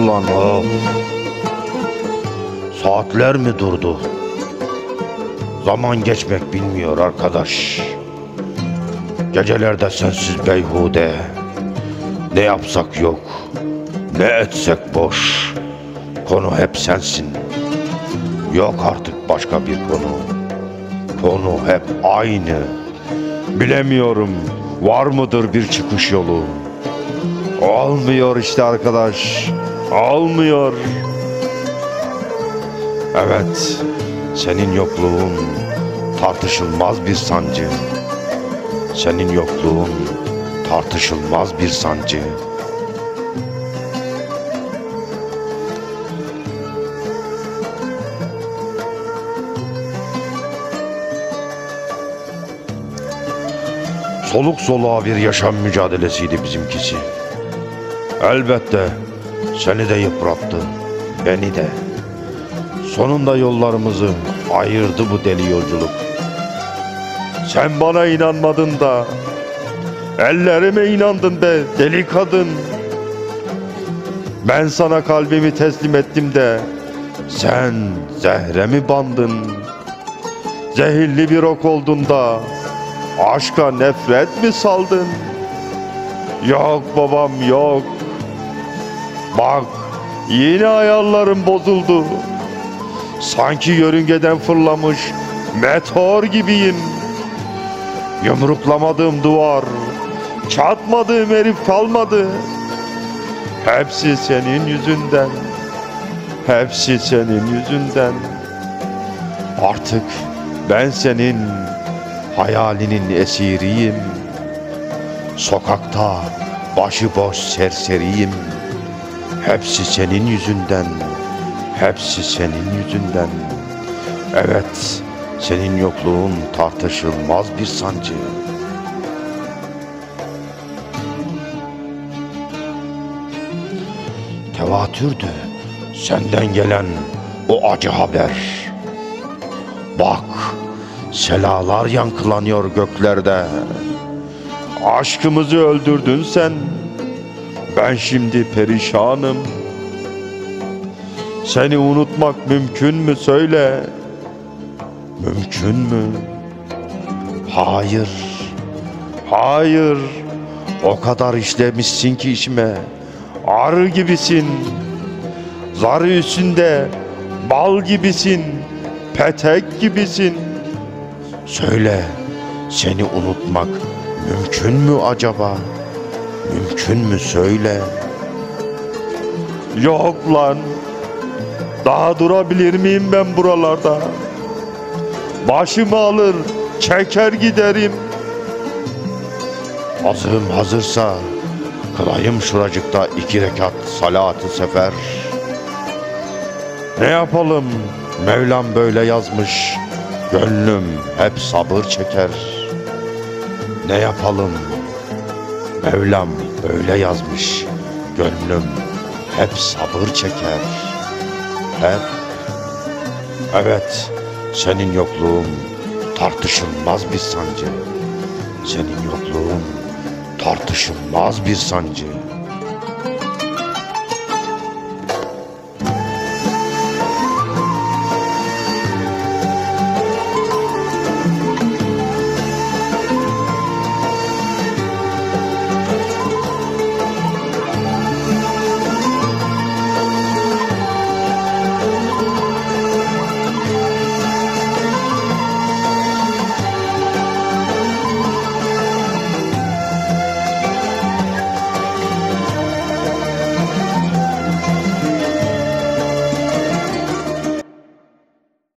Aman of. Saatler mi durdu? Zaman geçmek bilmiyor arkadaş. Gecelerde sensiz beyhude. Ne yapsak yok. Ne etsek boş. Konu hep sensin. Yok artık başka bir konu. Konu hep aynı. Bilemiyorum var mıdır bir çıkış yolu? Olmuyor işte arkadaş. Olmuyor. Evet, senin yokluğun tartışılmaz bir sancı. Senin yokluğun tartışılmaz bir sancı. Soluk soluğa bir yaşam mücadelesiydi bizimkisi. Elbette seni de yıprattı, beni de. Sonunda yollarımızı ayırdı bu deli yolculuk. Sen bana inanmadın da, ellerime inandın be deli kadın. Ben sana kalbimi teslim ettim de, sen zehre mi bandın? Zehirli bir ok oldun da, aşka nefret mi saldın? Yok babam yok. Bak yine ayarlarım bozuldu. Sanki yörüngeden fırlamış meteor gibiyim. Yumruklamadığım duvar, çatmadığım herif kalmadı. Hepsi senin yüzünden. Hepsi senin yüzünden. Artık ben senin hayalinin esiriyim. Sokakta başıboş serseriyim. Hepsi senin yüzünden. Hepsi senin yüzünden. Evet, senin yokluğun tartışılmaz bir sancı. Tevatürdü senden gelen o acı haber. Bak, selalar yankılanıyor göklerde. Aşkımızı öldürdün sen. Ben şimdi perişanım. Seni unutmak mümkün mü söyle? Mümkün mü? Hayır. Hayır. O kadar işlemişsin ki işime. Arı gibisin. Zarı üstünde bal gibisin. Petek gibisin. Söyle, seni unutmak mümkün mü acaba? Mümkün mü söyle? Yok lan. Daha durabilir miyim ben buralarda? Başımı alır, çeker giderim. Azığım hazırsa kılayım şuracıkta iki rekat salatı sefer. Ne yapalım? Mevlam böyle yazmış. Gönlüm hep sabır çeker. Ne yapalım? Mevlam böyle yazmış. Gönlüm hep sabır çeker. Hep. Evet, senin yokluğun tartışılmaz bir sancı. Senin yokluğun tartışılmaz bir sancı.